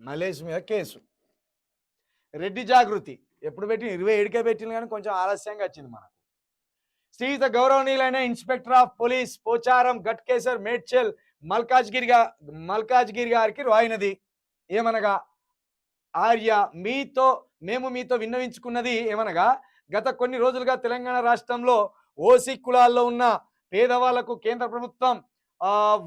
మలేష్ మీద కేసు. రెడ్డి జాగృతి. ఎప్పుడు పెట్టిన ఇరవై ఏడుకే పెట్టిన కానీ కొంచెం ఆలస్యంగా వచ్చింది మనకు. శ్రీయుత గౌరవనీయులైన inspector of police Pocharam Ghatkesar Medchal Malkajgiri Malkajgiri గారికి రాయినది. ఏమనగా? ఆర్య మీతో మేము మీతో విన్నవించుకున్నది ఏమనగా? గత కొన్ని రోజులుగా తెలంగాణ రాష్ట్రంలో ఓసీ కులాల్లో ఉన్న పేదవాళ్ళకు కేంద్ర ప్రభుత్వం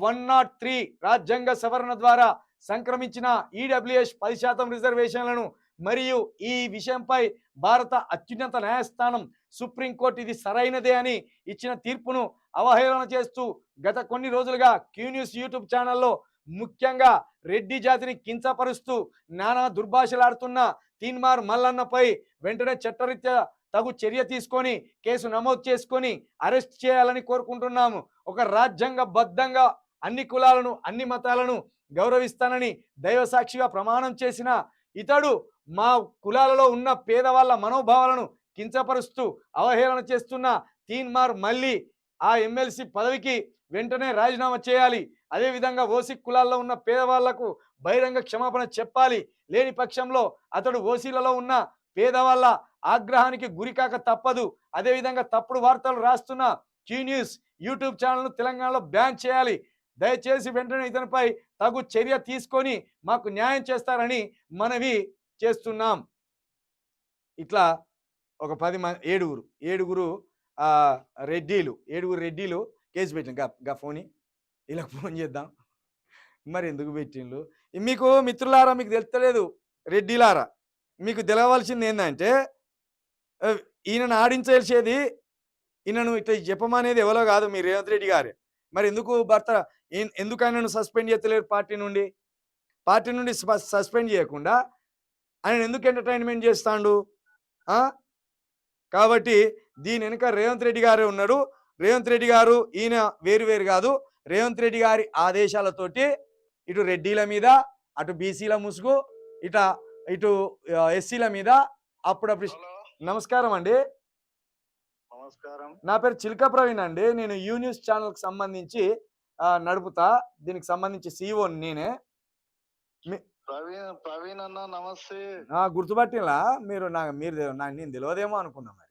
వన్ నాట్ త్రీ రాజ్యాంగ సవరణ ద్వారా సంక్రమించిన ఈడబ్ల్యూఎస్ పది శాతం రిజర్వేషన్లను మరియు ఈ విషయంపై భారత అత్యున్నత న్యాయస్థానం సుప్రీంకోర్టు ఇది సరైనదే అని ఇచ్చిన తీర్పును అవహేళన చేస్తూ గత కొన్ని రోజులుగా క్యూ న్యూస్ యూట్యూబ్ ఛానల్లో ముఖ్యంగా రెడ్డి జాతిని కించపరుస్తూ నానా దుర్భాషలాడుతున్న తీన్మార్ మల్లన్నపై వెంటనే చట్టరీత్యా తగు చర్య తీసుకొని కేసు నమోదు చేసుకొని అరెస్ట్ చేయాలని కోరుకుంటున్నాము. ఒక రాజ్యాంగబద్ధంగా అన్ని కులాలను అన్ని మతాలను గౌరవిస్తానని దైవ సాక్షిగా ప్రమాణం చేసిన ఇతడు మా కులాలలో ఉన్న పేదవాళ్ళ మనోభావాలను కించపరుస్తూ అవహేళన చేస్తున్న తీన్మార్ మళ్ళీ ఆ ఎమ్మెల్సీ పదవికి వెంటనే రాజీనామా చేయాలి. అదేవిధంగా ఓసీ కులాల్లో ఉన్న పేదవాళ్ళకు బహిరంగ క్షమాపణ చెప్పాలి. లేని పక్షంలో అతడు ఓసీలలో ఉన్న పేదవాళ్ళ ఆగ్రహానికి గురికాక తప్పదు. అదేవిధంగా తప్పుడు వార్తలు రాస్తున్న క్యూ న్యూస్ యూట్యూబ్ ఛానల్ను తెలంగాణలో బ్యాన్ చేయాలి. దయచేసి వెంటనే ఇతనిపై తగు చర్య తీసుకొని మాకు న్యాయం చేస్తారని మనవి చేస్తున్నాం. ఇట్లా ఒక పది మంది ఏడుగురు ఏడుగురు రెడ్డీలు ఏడుగురు రెడ్డీలు కేసు పెట్టిన గా గా ఫోని. ఇలా ఫోన్ చేద్దాం. మరి ఎందుకు పెట్టిండ్రు మీకు మిత్రులారా మీకు తెలుస్తలేదు రెడ్డిలారా. మీకు తెలవలసింది ఏంటంటే ఈయనను ఆడించేసేది ఈయనను ఇట్లా చెప్పమనేది ఎవరో కాదు మీ రేవంత్ రెడ్డి గారే. మరి ఎందుకు భర్త ఎందుకు ఆయనను సస్పెండ్ చేస్తలేరు పార్టీ నుండి? పార్టీ నుండి సస్పెండ్ చేయకుండా ఆయన ఎందుకు ఎంటర్టైన్మెంట్ చేస్తాడు? కాబట్టి దీని వెనుక రేవంత్ రెడ్డి గారే ఉన్నాడు రేవంత్ రెడ్డి గారు ఈయన వేరు వేరు కాదు. రేవంత్ రెడ్డి గారి ఆదేశాలతోటి ఇటు రెడ్డిల మీద అటు బీసీల ముసుగు ఇట ఇటు ఎస్సీల మీద అప్పుడప్పుడు నమస్కారం అండి. నమస్కారం. నా పేరు చిల్క ప్రవీణ్ అండి. నేను యూ న్యూస్ ఛానల్కి సంబంధించి నడుపుతా. దీనికి సంబంధించి సీఓ నేనే. ప్రవీణ్ ప్రవీణ్ అన్న నమస్తే. గుర్తుపట్టిలా మీరు నా మీరు నాకు నేను తెలియదేమో అనుకున్నా మరి.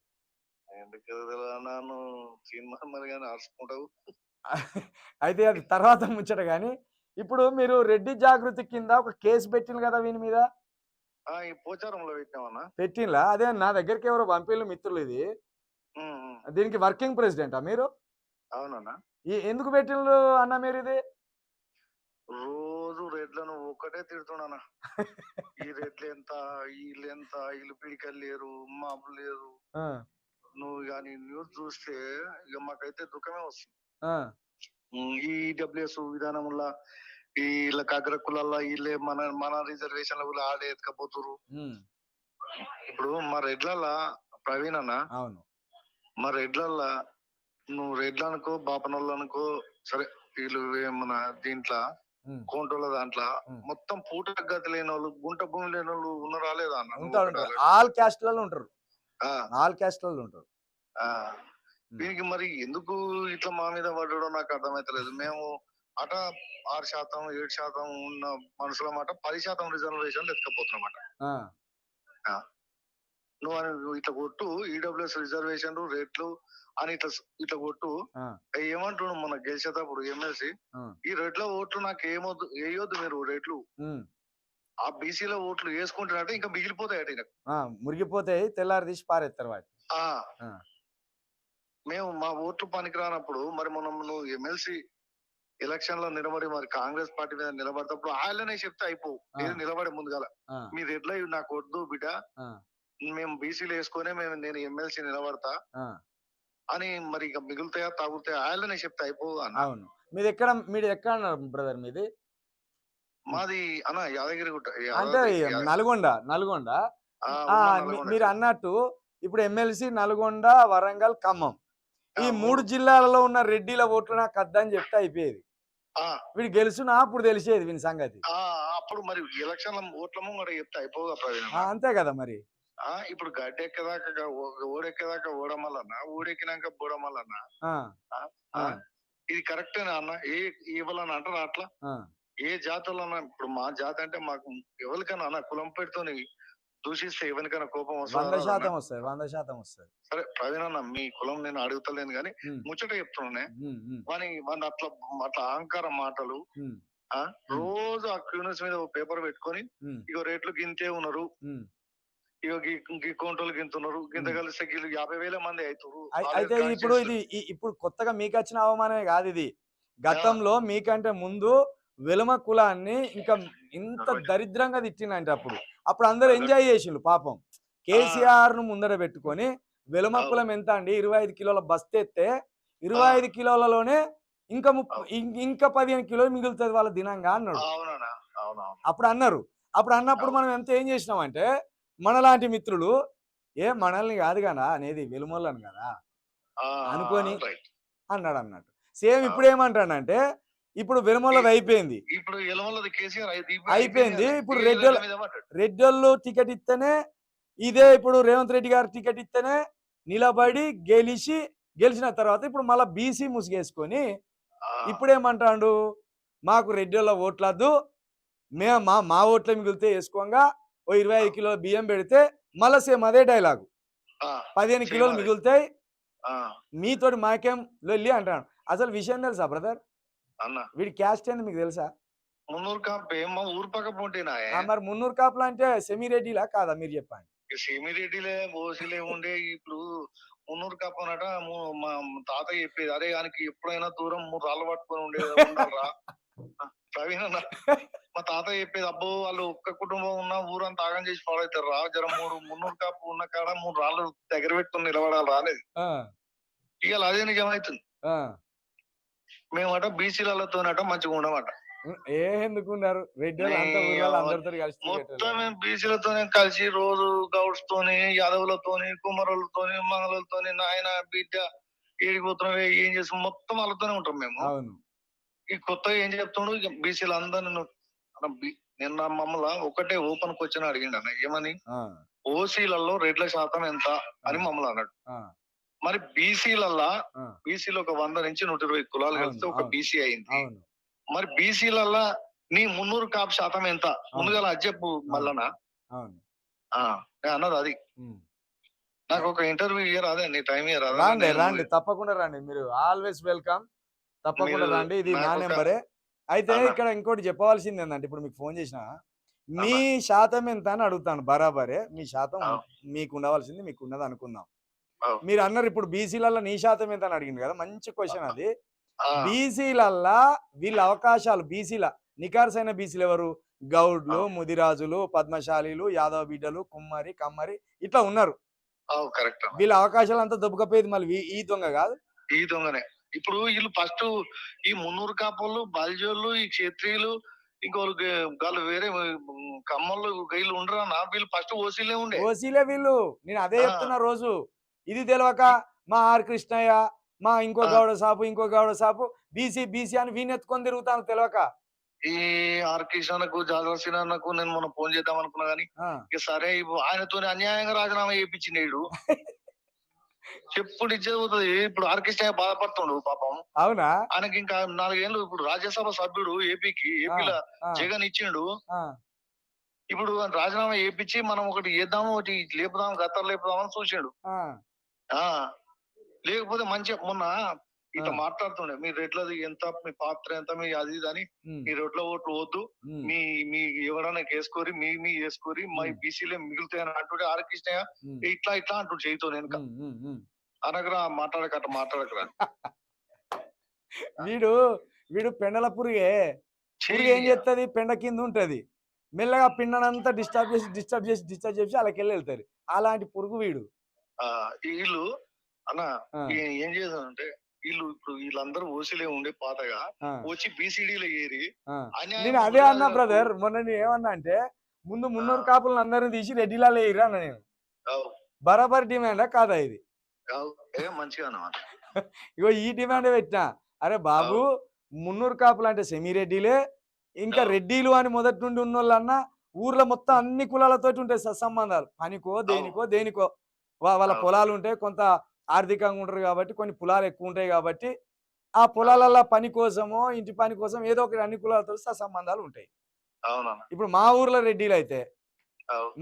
అయితే అది తర్వాత ముచ్చట కానీ ఇప్పుడు మీరు రెడ్డి జాగృతి కింద ఒక కేసు పెట్టిండ్రు కదా వీని మీద? పోచారంలో పెట్టినామన్నా పెట్టిండ్లా? అదే నా దగ్గరికి ఎవరో పంపిళ్ళు మిత్రులు ఇది. దీనికి వర్కింగ్ ప్రెసిడెంటా మీరు? అవునన్నా. ఎందుకు పెట్టిండ్రు అన్న మీరు ఇది రోజు రెడ్లను ఒక్కటే తిడుతున్నానా. ఈ రెడ్లు ఎంత వీళ్ళు ఎంత వీళ్ళు పిడికలు లేరు మాపు లేరు. నువ్వు కానీ న్యూస్ చూస్తే ఇక మాకైతే దుఃఖమే వస్తుంది. ఈ డబ్ల్యూఎస్ విధానంలో వీళ్ళ అగ్ర కులాల్లో వీళ్ళే మన మన రిజర్వేషన్ల కూడా ఆడే ఎత్తుకపోతురు ఇప్పుడు మా రెడ్లల్లా ప్రవీణ్ అన్న. అవును. మా రెడ్లల్లా నువ్వు రెడ్లు అనుకో బాపనోళ్ళు అనుకో సరే వీళ్ళు మన దీంట్లో కోంటోళ్ళ దాంట్లో. మొత్తం పూట గతి లేని వాళ్ళు గుంట భూమి లేని వాళ్ళు ఉన్నారా లేదా అన్న ఆల్ క్యాస్ట్లలో ఉంటారు. ఆ, ఆల్ క్యాస్ట్లలో ఉంటారు. ఆ. దీనికి మరి ఎందుకు ఇట్లా మా మీద పడడం నాకు అర్థమైతలేదు. మేము అట ఆరు శాతం ఏడు శాతం ఉన్న మనుషుల మాట పది శాతం రిజర్వేషన్ ఎత్తుకపోతున్నమాట ఆ, నువ్వు అని నువ్వు ఇట్లా కొట్టు ఈడబ్ల్యూఎస్ రిజర్వేషన్ రేట్లు అని ఇట్లా ఇట్లా కొట్టు. ఏమంటున్నావు మన గెలిచేటప్పుడు ఎమ్మెల్సీ. ఈ రేట్ల ఓట్లు నాకు ఏమొద్దు వేయొద్దు మీరు రేట్లు. ఆ బీసీలో ఓట్లు వేసుకుంటున్నట్టే ఇంకా మిగిలిపోతాయట ఈయనకు. ఆ, మురిగిపోతాయి తెల్లారి తీసి పారేస్తారు వాటి. మేము మా ఓట్లు పనికిరానప్పుడు మరి మనం నువ్వు ఎమ్మెల్సీ ఎలక్షన్లో నిలబడి మరి కాంగ్రెస్ పార్టీ మీద నిలబడేటప్పుడు ఆయననే చెప్తే అయిపో ఆ. ఇది నిలబడే ముందుగాల. ఆ, మీ రెడ్ల ఇవి నాకు వద్దు బిడ్డ. మేము బీసీలు వేసుకొని మేము నేను ఎమ్మెల్సీ నిలబడతా. అని మరి ఇక మిగులుతాయా తాగుతాయా ఆయననే చెప్తే అయిపో అన్న. అవును. మీది ఎక్కడ మీది ఎక్కడ బ్రదర్ మీది? మాది అన్న యాదగిరి గుట్ట అంటే నల్గొండ నల్గొండ. మీరు. అన్నట్టు ఇప్పుడు ఎమ్మెల్సీ నల్గొండ వరంగల్ ఖమ్మం. ఈ మూడు జిల్లాలలో ఉన్న రెడ్డిల ఓట్లు నాకు అద్దని చెప్తే అయిపోయేది. వీడు గెలుచునా అప్పుడు తెలిసేది వీని సంగతి. అప్పుడు మరి ఎలక్షన్ ఓట్ల ముంగడ చెప్తే అంతే కదా మరి. ఆ ఇప్పుడు గడ్డి ఎక్కేదాకా ఓడెక్కేదాకా ఓడమల్లన్న ఊడెక్కినాక బోడమల్లన్న ఇది కరెక్టేనా అన్న ఏ ఇవ్వాలని అంటారా అట్లా? ఏ జాతుల్లో ఇప్పుడు మా జాతి అంటే మాకు ఎవరికైనా అన్న కులం పెడుతోని దూషిస్తే ఎవరికైనా కోపం వంద శాతం వస్తుంది వంద శాతం వస్తుంది. సరే ప్రవీణ్ అన్న మీ కులం నేను అడుగుతలేను కానీ ముచ్చట చెప్తున్నానే. వాని వాని అట్లా అట్లా అహంకార మాటలు రోజు ఆ క్యూనస్ మీద పేపర్ పెట్టుకొని ఇగో రేట్లు గింతే ఉన్నారు. అయితే ఇప్పుడు ఇది ఇప్పుడు కొత్తగా మీకు వచ్చిన అవమానమే కాదు ఇది. గతంలో మీకంటే ముందు వెలుమ కులాన్ని ఇంకా ఇంత దరిద్రంగా తిట్టినంటే అప్పుడు. అప్పుడు అందరు ఎంజాయ్ చేసిండ్రు పాపం. కేసీఆర్ను ముందర పెట్టుకొని వెలుమ. కులం ఎంత అండి? ఇరవై ఐదు కిలోల బస్తా ఎత్తే ఇరవై ఐదు కిలోలలోనే ఇంకా ఇంకా పదిహేను కిలోలు మిగులుతుంది వాళ్ళ దినంగా అన్నాడు. అప్పుడు అన్నారు. అప్పుడు అన్నప్పుడు. మనం ఎంత ఏం చేసినామంటే మనలాంటి మిత్రులు ఏ మనల్ని కాదు కదా అనేది వెలుమోళ్ళని కదా అనుకోని అన్నాడు అన్నట్టు సేమ్ ఇప్పుడు ఏమంటాడంటే ఇప్పుడు వెలుమలది అయిపోయింది. ఇప్పుడు అయిపోయింది. ఇప్పుడు ఈ రెడ్డి రెడ్డి మీద పడ్డాడు. రెడ్డోళ్ళు టికెట్ ఇస్తేనే ఇదే ఇప్పుడు రేవంత్ రెడ్డి గారు టికెట్ ఇస్తేనే నిలబడి గెలిచి గెలిచిన తర్వాత ఇప్పుడు మళ్ళీ బీసీ ముసుగేసుకొని ఇప్పుడు ఏమంటాడు మాకు రెడ్డిళ్ళ ఓట్లద్దు. మేము మా మా ఓట్ల మిగిలితే వేసుకోగా. ఓ ఇరవై ఐదు కిలోల బియ్యం పెడితే మళ్ళీ సేమ్ అదే డైలాగు. పదిహేను కిలోలు అదే. మిగులుతాయి. మీతోటి మాకేం లొల్లి అంటాడు అసలు విషయం తెలుసా బ్రదర్? అన్న. వీడి క్యాస్ట్ ఏంది మీకు తెలుసా? మున్నూరు కాపు ఏమో ఊరు పక్క పోటీనా మరి మున్నూరు కాపులు అంటే సెమిరెడ్డిలా కాదా మీరు చెప్పండి? సెమిరెడ్డిలే ఓసిలే ఉండే ఇప్పుడు మున్నూరు కాపు అనట ము- తాత చెప్పేది. అరే ఆయనకి ఎప్పుడైనా దూరం మూడు రాళ్ళు పట్టుకొని ఉండే ఉండాలరా. ప్రవీణ్ అన్న. మా తాత చెప్పేది అబ్బో వాళ్ళు ఒక్క కుటుంబం ఉన్న ఊరంతా ఆగం చేసి పాడవుతారు రా. జర మూడు మున్నూరు కాపు ఉన్న కాడ మూడు రాళ్ళు దగ్గర పెట్టుకొని నిలబడాలి రాలేదు ఇవాళ అదే నిజమవుతుంది. మేమట బీసీలతోనట మంచిగా ఉండమట. ఏ ఎందుకున్నారు మొత్తం బీసీలతోనే కలిసి రోజు గౌడ్స్ తోని యాదవులతోని కుమ్మరులతోని మంగళలతోని నాయన బిడ్డ ఏడిపోతున్నాం ఏం చేస్తాం మొత్తం వాళ్ళతోనే ఉంటాం మేము. ఈ కొత్తగా ఏం చెప్తుండు? ఇక బీసీలు అందరూ నిన్న మమ్మల్ని ఒకటే ఓపెన్ క్వశ్చన్ అడిగిండు అన్న ఏమని? ఓసీలలో రెడ్ల శాతం ఎంత అని మమ్మల్ని అన్నాడు. మరి బీసీలల్లా. బీసీలో ఒక వంద నుంచి నూట ఇరవై కులాలు కలిస్తే ఒక. బీసీ అయింది. మరి బీసీలల్లా నీ మున్నూరు కాపు శాతం ఎంత? ముందుగా అది చెప్పు మల్లనా అన్నది అది. నాకు ఒక ఇంటర్వ్యూ ఇయర్ అదే నీ టైం ఇయర్ రాండి రాండి తప్పకుండా రండి. మీరు ఆల్వేస్ వెల్కమ్. తప్పకుండా రండి. ఇది నా నెంబరే. అయితే. ఇక్కడ ఇంకోటి చెప్పవలసింది ఏంటంటే ఇప్పుడు మీకు ఫోన్ చేసిన మీ శాతం ఎంత అని అడుగుతాను బరాబరే మీ శాతం. మీకు ఉండవలసింది మీకు ఉన్నది అనుకుందాం. మీరు అన్నారు ఇప్పుడు బీసీలలో నీ శాతం ఎంత అని అడిగింది కదా మంచి క్వశ్చన్ అది బీసీలల్లా వీళ్ళ అవకాశాలు బీసీల నికార్సైన బీసీలు ఎవరు గౌడ్లు ముదిరాజులు పద్మశాలీలు యాదవ బిడ్డలు కుమ్మరి కమ్మరి ఇట్లా ఉన్నారు. వీళ్ళ అవకాశాలు అంతా దొబ్బకపోయేది మళ్ళీ ఈ దొంగ కాదు ఈ దొంగనే ఇప్పుడు వీళ్ళు ఫస్ట్ ఈ మున్నూరు కాపోళ్ళు బాల్జోళ్ళు ఈ క్షత్రియులు ఇంకోళ్ళు వాళ్ళు వేరే ఉమ్, కమ్మలు వీళ్ళు ఉండరా వీళ్ళు ఫస్ట్ ఓసీలే ఉండే. ఓసీలే వీళ్ళు. నేను అదే. చెప్తున్నా రోజు. ఇది తెలియక మా ఆర్ కృష్ణయ్య మా ఇంకో. గౌడ సాపు ఇంకో గౌడ సాపు బీసీ బీసీ అని వీని ఎత్తుకొని తిరుగుతాను తెలియక ఈ ఆర్ కిషన్కు జాదవ సిన్హకు నేను మొన్న ఫోన్ చేద్దాం అనుకున్నా గానీ సరే ఆయనతో అన్యాయంగా రాజీనామా చేయించినాడు చెప్పుడు ఇచ్చేది ఇప్పుడు ఆర్ కృష్ణయ్య బాధపడుతుండు పాపం. అవునా? ఆయనకి ఇంకా నాలుగేళ్ళు ఇప్పుడు రాజ్యసభ సభ్యుడు ఏపీకి ఏపీలో జగన్ ఇచ్చిండు. ఇప్పుడు రాజీనామా చేపించి మనం ఒకటి చేద్దాము ఒకటి లేపుదాం గత్తర్ లేపుదామని చూసాడు. లేకపోతే మంచి మొన్న ఇట్లా. మాట్లాడుతుండే. మీ రెట్లది ఎంత మీ పాత్ర ఎంత మీ అది ఇది అని మీ రెట్ల ఓట్లు వద్దు. మీ మీ ఎవరైనా వేసుకోరి మీ మీ వేసుకోరి మా. బీసీలే మిగులుతాయని అంటుండే. ఆరకృష్ణయ్య ఇట్లా ఇట్లా అంటుండే చేయితో నేను. అనగరా మాట్లాడక మాట్లాడకరా. వీడు వీడు పెండల పురుగే. పురుగు ఏం. చేస్తుంది పెండ కింద ఉంటది. మెల్లగా పిండనంతా డిస్టర్బ్ చేసి డిస్టర్బ్ చేసి డిస్టర్బ్ చేసి అలాకెళ్ళి వెళ్తారు. అలాంటి పురుగు వీడు. ఆ, వీళ్ళు అన్న ఏ- చేశారంటే వీళ్ళు ఇప్పుడు వీళ్ళందరూ ఓసీలే ఉండే పాతగా వచ్చి బీసీడీలో ఏరి నేను అదే అన్నా బ్రదర్ మొన్న నేను ఏమన్నా అంటే ముందు మున్నూరు. కాపులను అందరిని తీసి రెడ్డిలా లేరు అన్న నేను. బరాబర్ డిమాండా కాదా ఇది? మంచిగా ఇగో ఈ డిమాండ్ పెట్టినా. అరే బాబు మున్నూరు కాపులు అంటే సెమిరెడ్డిలే ఇంకా అవును. రెడ్డిలు అని మొదటి నుండి ఉన్నోళ్ళన్నా ఊర్లో మొత్తం అన్ని కులాలతోటి ఉంటాయి సత్సంబంధాలు. పనికో దేనికో దేనికో. వా- వాళ్ళ. పొలాలు ఉంటాయి కొంత ఆర్థికంగా ఉంటారు కాబట్టి కొన్ని పొలాలు ఎక్కువ ఉంటాయి కాబట్టి ఆ పొలాలలో పని కోసమో ఇంటి పని కోసం ఏదో ఒక అన్ని కులాలతో సంబంధాలు ఉంటాయి. ఇప్పుడు మా ఊర్లో రెడ్డిలు అయితే.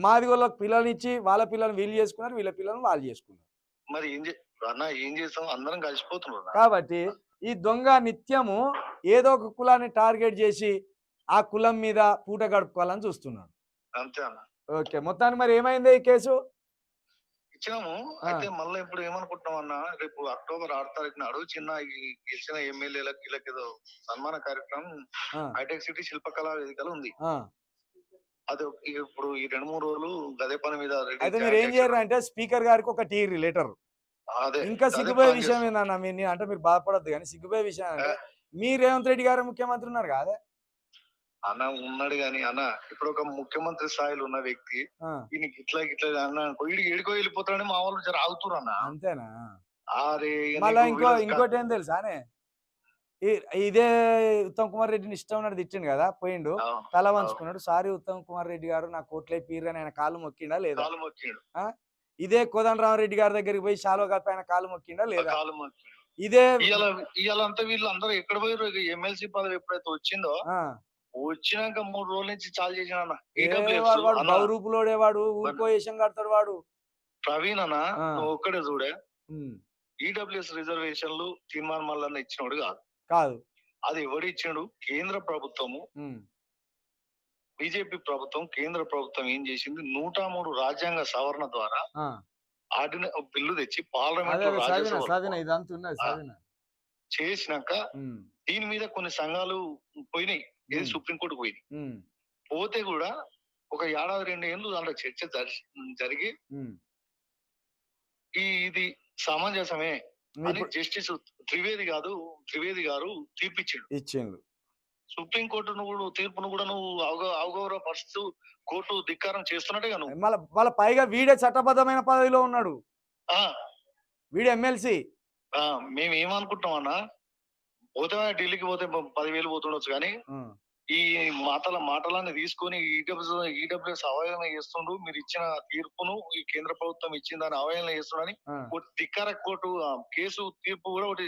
మాది వాళ్ళకి పిల్లల్ని ఇచ్చి వాళ్ళ పిల్లల్ని వీళ్ళు చేసుకున్నారు వీళ్ళ పిల్లల్ని వాళ్ళు చేసుకున్నారు. మరి ఏం చేస్తాం? అందరం కలిసిపోతున్నారు. కాబట్టి ఈ దొంగ నిత్యము ఏదో ఒక కులాన్ని టార్గెట్ చేసి ఆ కులం మీద పూట గడుపుకోవాలని చూస్తున్నాడు. అంతే ఓకే మొత్తానికి మరి ఏమైంది ఈ కేసు? ఇచ్చినాము. అయితే మళ్ళీ ఇప్పుడు ఏమనుకుంటున్నాం అన్న రేపు అక్టోబర్ ఆరు తారీఖు నాడు చిన్న గెలిచిన ఎమ్మెల్యేలకు వీళ్ళకి ఏదో సన్మాన కార్యక్రమం హైటెక్ సిటీ శిల్పకళా వేదికలో ఉంది. అది ఇప్పుడు ఈ రెండు మూడు రోజులు గదే పని మీద అయితే మీరు ఏం. చేయరు అంటే స్పీకర్ గారికి ఒక టీ లెటర్ అదే ఇంకా సిగ్గుపోయే విషయం. ఏందన్న మీ అంటే మీరు బాధపడద్దు కానీ సిగ్గుపోయే విషయం అంటే మీ రేవంత్ రెడ్డి గారు ముఖ్యమంత్రి ఉన్నారు కాదే అన్న ఉన్నాడు గాని అన్న ఇప్పుడు ఒక ముఖ్యమంత్రి స్థాయిలో ఉన్న వ్యక్తి ఈయనకి ఇట్లా ఇట్లా అన్న వీడికి ఏడుకో వెళ్ళిపోతాడని మా వాళ్ళు జర ఆగుతురు అన్న. అంతేనా? అరే ఇక మళ్ళా ఇంకోటి ఏం తెలుసానే ఈ- ఇదే ఉత్తమ్ కుమార్ రెడ్డిని ఇష్టం ఉన్నది తిట్టిండు కదా పోయిండు. తల వంచుకున్నాడు. సారీ ఉత్తమ్ కుమార్ రెడ్డి గారు నా కోట్లే పీరని ఆయన కాలు మొక్కిండా లేదా? ఇదే కోదండరామరెడ్డి గారి దగ్గరికి పోయి షాలో కప్పి ఆయన కాలు మొక్కిండా లేదా? ఇదే ఇవాళ ఇవాళంతా వీళ్ళు అందరూ ఎక్కడ పోయారు ఎమ్మెల్సీ పదవి ఎప్పుడైతే వచ్చిందో వచ్చినాక మూడు రోజుల నుంచి చాలు చేసిన అన్న. వాడు వేషం కడతాడు వాడు. ప్రవీణ్ అన్న. నువ్వు ఒక్కడే చూడే. ఈడబ్ల్యూఎస్ రిజర్వేషన్లు తీర్మానం మల్లన్న ఇచ్చినోడు కాదు. కాదు. అది ఎవడు ఇచ్చాడు? కేంద్ర ప్రభుత్వము. బీజేపీ ప్రభుత్వం కేంద్ర ప్రభుత్వం ఏం చేసింది? నూట మూడు రాజ్యాంగ సవరణ ద్వారా ఆర్డిన బిల్లు తెచ్చి పార్లమెంట్ చేసినాక దీని మీద కొన్ని సంఘాలు పోయినాయి. ఉమ్, సుప్రీంకోర్టు పోయింది. పోతే కూడా ఒక ఏడాది రెండు ఏళ్ళు దాంట్లో చర్చ జరి- జరిగి. ఈ ఇది సమంజసమే అని జస్టిస్ త్రివేది కాదు త్రివేది గారు తీర్పిచ్చాడు. ఇచ్చిండు. సుప్రీంకోర్టు నువ్వు తీర్పును కూడా నువ్వు అవగ అవగౌరవపరుస్తూ కోర్టు ధిక్కారం చేస్తున్నట్టుగా నువ్వు. మళ్ళా వాళ్ళ పైగా వీడే చట్టబద్ధమైన పదవిలో ఉన్నాడు. ఆ, వీడు ఎమ్మెల్సీ. మేము ఏమనుకుంటున్నాం అన్న పోతే ఢిల్లీకి పోతే పదివేలు పోతుండొచ్చు కానీ ఈ మాటల మాటలన్నీ తీసుకొని ఈడబ్ల్యూఎస్ ఈడబ్ల్యూఎస్ అవహేళన చేస్తుండు మీరు ఇచ్చిన తీర్పును ఈ కేంద్ర ప్రభుత్వం ఇచ్చిన దాన్ని అవహేళన చేస్తుండని ఒకటి ధిక్కార కోర్టు కేసు తీర్పు కూడా ఒకటి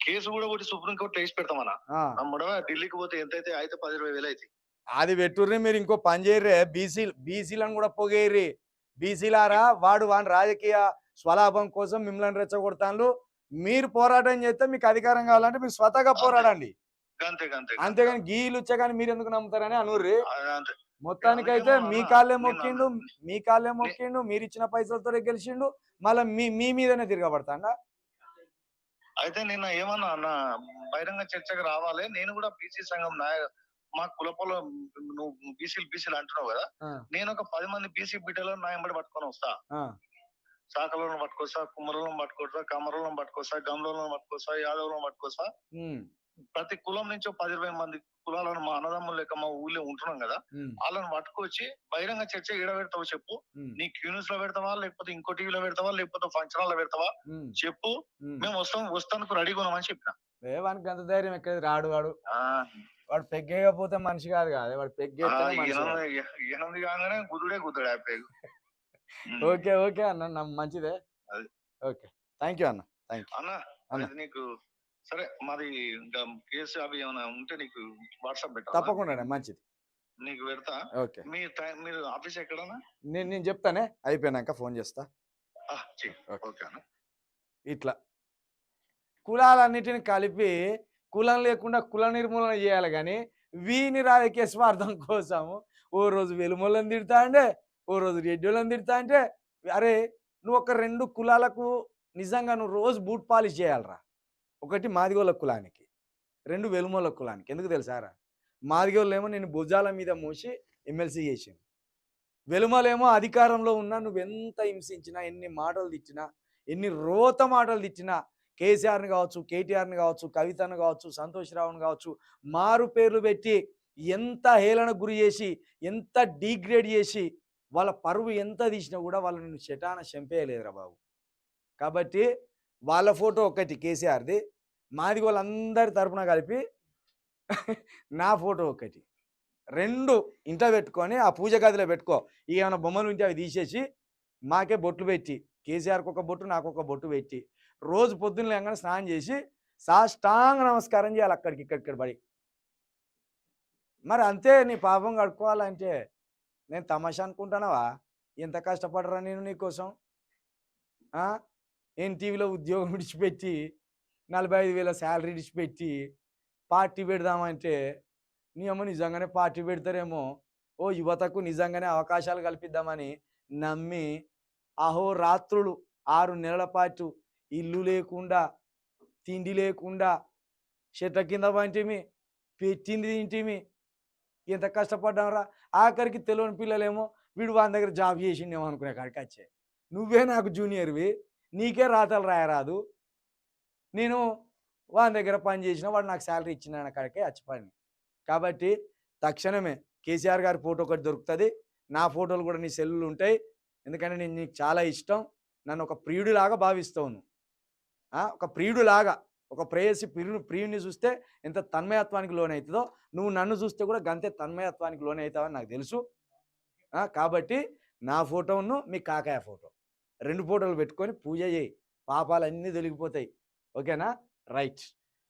కేసు కూడా ఒకటి సుప్రీం కోర్టు వేసి పెడతామన్న. నమ్మడమే ఢిల్లీకి పోతే ఎంతైతే అయితే పది ఇరవై వేలు అయితే అది పెట్టుర్రి మీరు ఇంకో పని చేయర్రే. బీసీ బీసీలను కూడా పొగేయర్రి బీసీలారా వాడు వాడి రాజకీయ స్వలాభం కోసం మిమ్మల్ని రెచ్చగొడతాను మీరు పోరాటం చేస్తే మీకు అధికారం కావాలంటే మీరు స్వతహాగా పోరాడండి. అంతే అంతే అంతేగాని గీలు కానీ మీరు ఎందుకు నమ్ముతారని అనుర్రి. అంతే. మొత్తానికైతే అందుకే మీ కాళ్ళే మొక్కిండు మీ కాళ్ళే మొక్కిండు మీరు ఇచ్చిన పైసలతో గెలిచిండు మళ్ళీ మీ మీ మీదనే తిరగబడతాండా? అయితే నిన్న ఏమన్నా అన్న బహిరంగ చర్చకు రావాలి నేను కూడా బీసీ సంఘం నాయ మా కులపలో నువ్వు బీసీలు బీసీలు అంటున్నావు కదా నేను ఒక పది మంది బీసీ బిడ్డలను నా ఎంబడి పట్టుకొని వస్తా. శాఖలను పట్టుకొస్తా కుమ్మరులను పట్టుకొస్తా కమరులను పట్టుకొస్తా గమలను పట్టుకొస్తా యాదవులను పట్టుకొస్తా. ఉమ్, ప్రతి కులం నుంచి పది ఇరవై మంది కులాలను మా అన్నదమ్ములు లెక్క మా ఊళ్ళో ఉంటున్నాం కదా వాళ్ళని పట్టుకొచ్చి బహిరంగ చర్చ ఏడ పెడతావు చెప్పు నీ క్యూనిస్లో పెడతావా లేకపోతే ఇంకో టీవీలో పెడతావా లేకపోతే ఫంక్షన్లో పెడతావా చెప్పు. మేము వస్తాం వస్తానికి రెడీగా ఉన్నామని చెప్పిన. వానికి అంత ధైర్యం ఎక్కడ రాడు వాడు. వాడు పెగ్గేయకపోతే మనిషి కాదు కాదు వాడు. ఈయ- ఈయనది కాగానే గుద్దుడే గుద్దుడు ఓకే ఓకే అన్న. మంచిదే. ఓకే. థ్యాంక్ యూ అన్న. థ్యాంక్ యూ అన్న. నీకు సరే మాది ఇంకా కేసు అవి ఏమైనా ఉంటే నీకు వాట్సాప్ పెట్టా తప్పకుండా మంచిది. నీకు పెడతా. ఓకే. మీ టైం మీరు ఆఫీస్ ఎక్కడన్నా? నేను నేను చెప్తానే. అయిపోయినాక ఫోన్ చేస్తా. ఓకే. అన్న. ఇట్లా. కులాలన్నిటిని కలిపి కులం లేకుండా కుల నిర్మూలన చేయాలి కానీ వీని రాజకీయ స్వార్థం కోసము ఓ రోజు వెలుమొలను తిడతా అంటే ఓ రోజు రెడ్డిలను తిడతా అంటే అరే నువ్వు ఒక రెండు కులాలకు నిజంగా నువ్వు రోజు బూట్ పాలిష్ చేయాలరా. ఒకటి మాదిగోళ్ళ కులానికి రెండు వెలుమోళ్ళ కులానికి. ఎందుకు తెలుసారా మాదిగోళ్ళు ఏమో నేను భుజాల మీద మోసి ఎమ్మెల్సీ చేసాను వెలుమలేమో అధికారంలో ఉన్నా నువ్వెంత హింసించినా ఎన్ని మాటలు తిట్టినా ఎన్ని రోత మాటలు తిట్టినా కేసీఆర్ని కావచ్చు కేటీఆర్ని కావచ్చు కవితను కావచ్చు సంతోష్ రావుని కావచ్చు మారు పేర్లు పెట్టి ఎంత హేళన గురి చేసి ఎంత డీగ్రేడ్ చేసి వాళ్ళ పరువు ఎంత తీసినా కూడా వాళ్ళు నిన్ను శటాన చంపేయలేదురా బాబు. కాబట్టి వాళ్ళ ఫోటో ఒకటి కేసీఆర్ది మాది వాళ్ళందరి తరపున కలిపి నా ఫోటో ఒకటి రెండు ఇంట్లో పెట్టుకొని ఆ పూజ గదిలో పెట్టుకో. ఇక ఏమైనా బొమ్మలు ఉంటే అవి తీసేసి మాకే బొట్లు పెట్టి కేసీఆర్కి ఒక బొట్టు నాకు ఒక బొట్టు పెట్టి రోజు పొద్దున్న లేగానే స్నానం చేసి సాష్టాంగ నమస్కారం చేయాలి అక్కడికి ఇక్కడిక్కడ పడి. మరి అంతే నీ పాపం కడుక్కోవాలంటే నేను తమాషా అనుకుంటున్నావా ఎంత కష్టపడరా నేను నీకోసం? నేను ఎన్టీవీలో ఉద్యోగం విడిచిపెట్టి నలభై ఐదు వేల శాలరీ విడిచిపెట్టి పార్టీ పెడదామంటే నీ అమ్మ నిజంగానే పార్టీ పెడతారేమో. ఓ యువతకు నిజంగానే అవకాశాలు కల్పిద్దామని నమ్మి అహో రాత్రులు ఆరు నెలల పాటు ఇల్లు లేకుండా తిండి లేకుండా చెట్ల కింద పంటిమి పెట్టింది తింటిమి ఎంత కష్టపడ్డాంరా ఆఖరికి తెలియని పిల్లలేమో వీడు వాని దగ్గర జాబ్ చేసిండేమో అనుకునే కాడికి వచ్చే. నువ్వే నాకు జూనియర్వి నీకే రాతలు రాయరాదు. నేను వాని దగ్గర పని చేసిన వాడు నాకు శాలరీ ఇచ్చిన కాడికే వచ్చిపోయింది కాబట్టి తక్షణమే కేసీఆర్ గారి ఫోటో ఒకటి దొరుకుతుంది. నా ఫోటోలు కూడా నీ సెల్లులు ఉంటాయి. ఎందుకంటే నేను నీకు చాలా ఇష్టం. నన్ను ఒక ప్రియుడిలాగా భావిస్తావు ఒక ప్రియుడిలాగా. ఒక ప్రేయసి ప్రియుని ప్రియుని చూస్తే ఎంత తన్మయత్వానికి లోనవుతుందో నువ్వు నన్ను చూస్తే కూడా గంతే తన్మయత్వానికి లోనవుతావని నాకు తెలుసు. కాబట్టి నా ఫోటోను మీ కాకాయ ఫోటో. రెండు ఫోటోలు పెట్టుకొని పూజ చేయి. పాపాలన్నీ తొలగిపోతాయి. ఓకేనా? రైట్.